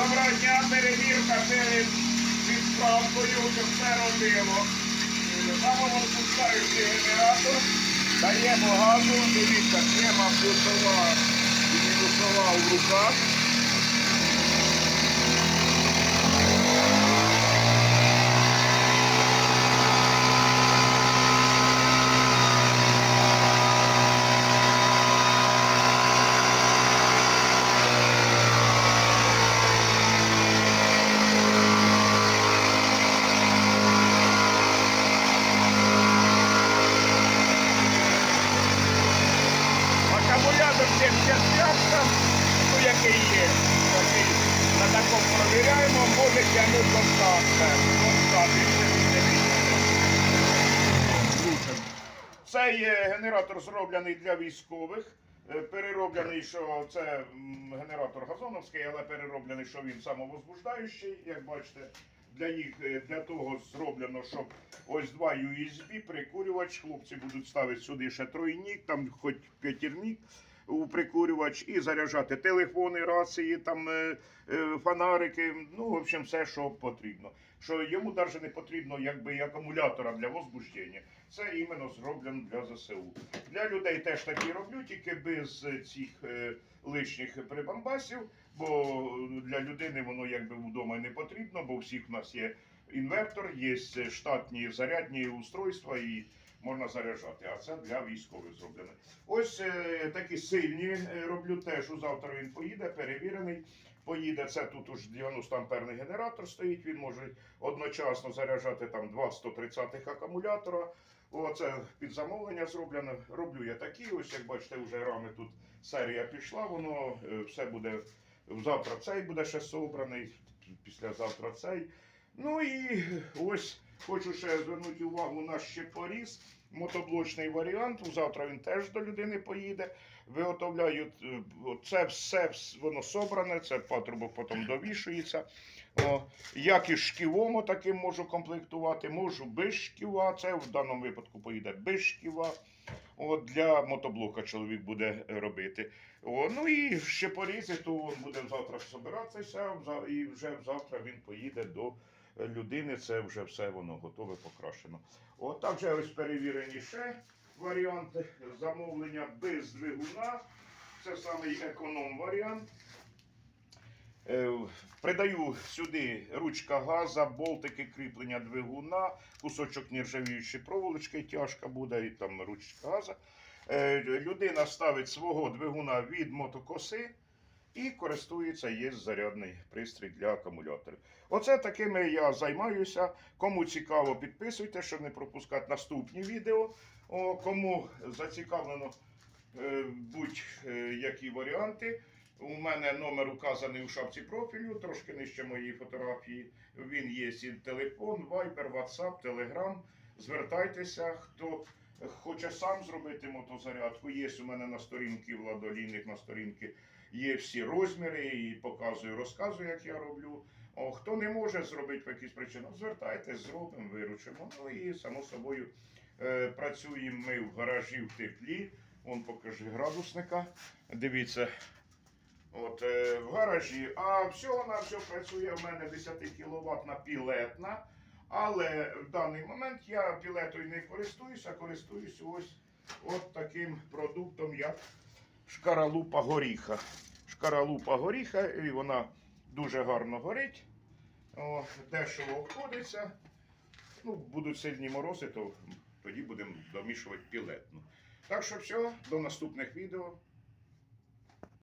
Доброго дня, перевірка перед відправкою, щоб все робило. Самовозпускаючий генератор. Даємо газу, дивіться, схема плюсова і мінусова в руках. Акумулятор 75 там, ну який є, на такому провіряємо, може тягнути до 100 все, до 100, не вийде. Цей генератор зроблений для військових. Е, Перероблений, що це генератор газоновський, але перероблений, що він самовозбуждаючий, як бачите. Для їх е, для того зроблено, щоб ось два USB, прикурювач. Хлопці будуть ставити сюди ще тройник, там хоч п'ятірник у прикурювач і заряджати телефони, рації, там е, е, фонарики. Ну, в общем, все, що потрібно. Що йому навіть не потрібно якби і акумулятора для возбуждення. Це іменно зроблено для ЗСУ. Для людей теж такі роблю, тільки без цих е, лишніх прибамбасів, бо для людини воно якби вдома не потрібно, бо всіх в нас є інвертор, є штатні зарядні устройства і можна заряджати. А це для військових зроблено. Ось е, такі сильні е, роблю теж. Завтра він поїде, перевірений. Поїде це тут уж 90 амперний генератор стоїть. Він може одночасно заряджати там два 130 акумулятора. Оце під замовлення зроблено. Роблю я такі. Ось як бачите, вже рами тут серія пішла. Воно е, все буде завтра. Цей буде ще собраний, післязавтра цей. Ну і ось хочу ще звернути увагу на ще поріз. Мотоблочний варіант. Завтра він теж до людини поїде. Виготовляють е, це все воно собране, це патрубок потім довішується. О, як і шківом таким можу комплектувати, можу без шківа. Це в даному випадку поїде без шківа. От для мотоблока чоловік буде робити. О, ну і ще порізи, то він буде завтра збиратися, і вже завтра він поїде до людини. Це вже все воно готове, покрашено. От також ось перевірені ще варіанти замовлення без двигуна. Це самий економ варіант. Е, Придаю сюди ручка газа, болтики кріплення двигуна, кусочок нержавіючої проволочки, тяжка буде, і там ручка газа. Е, Людина ставить свого двигуна від мотокоси і користується, є зарядний пристрій для акумуляторів. Оце такими я займаюся. Кому цікаво, підписуйте, щоб не пропускати наступні відео. О, кому зацікавлено е, будь-які варіанти. У мене номер указаний у шапці профілю, трошки нижче моєї фотографії. Він є і телефон, Viber, WhatsApp, Telegram. Звертайтеся, хто хоче сам зробити мотозарядку. Є у мене на сторінці Владолійник, на сторінці є всі розміри і показую, розказую, як я роблю. О, хто не може зробити по якісь причини, звертайтесь, зробимо, виручимо. Ну і само собою е, працюємо ми в гаражі в теплі. Вон покажи градусника. Дивіться, От е, в гаражі. А всього на все працює в мене 10 кВт пілетна. Але в даний момент я пілетою не користуюся, користуюся ось от таким продуктом, як шкаралупа горіха. Шкаралупа горіха, і вона дуже гарно горить. О, дешево обходиться. Ну, будуть сильні морози, то тоді будемо домішувати пілетну. Так що все, до наступних відео.